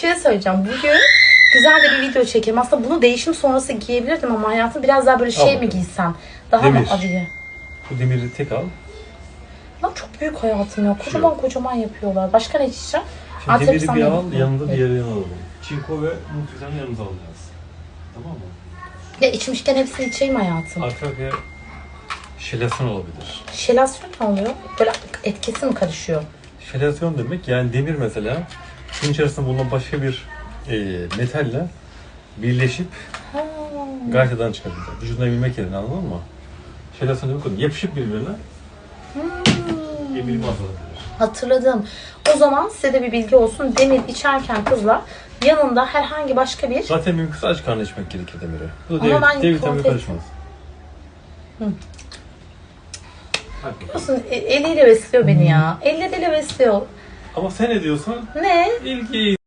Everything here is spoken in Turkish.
şey söyleyeceğim. Bugün güzel de bir video çekelim. Aslında bunu değişim sonrası giyebilirdim ama hayatım biraz daha böyle şey Al mi giysem? Daha mı Demir. acıya? Bu demiri tek al. Lan çok büyük hayatım ya. Kocaman kocaman yapıyorlar. Başka ne içeceğim? Şimdi Antep demiri bir al, yanında diğeri yanına alalım. Çinko ve multivitamini yanımıza alacağız. Tamam mı? Ya içmişken hepsini içeyim hayatım. Arka arkaya şelasyon olabilir. Şelasyon ne oluyor? Böyle etkisi mi karışıyor? Şelasyon demek yani demir mesela bunun içerisinde bulunan başka bir e, metalle birleşip gaytadan çıkartacak. Vücuduna ebilmek yerine anladın mı? Şelasyon demek o. Yapışıp birbirine Hmm. azalabilir. Hatırladım. O zaman size de bir bilgi olsun. Demir içerken kızlar yanında herhangi başka bir Zaten mümkünse aç karnı içmek gerekir demiri. Bu da Ama ben D, vitamini karışmaz. Hı. Biliyorsun, e- eliyle besliyor beni ya. Elleriyle besliyor. Ama sen ne diyorsun? Ne? İlgi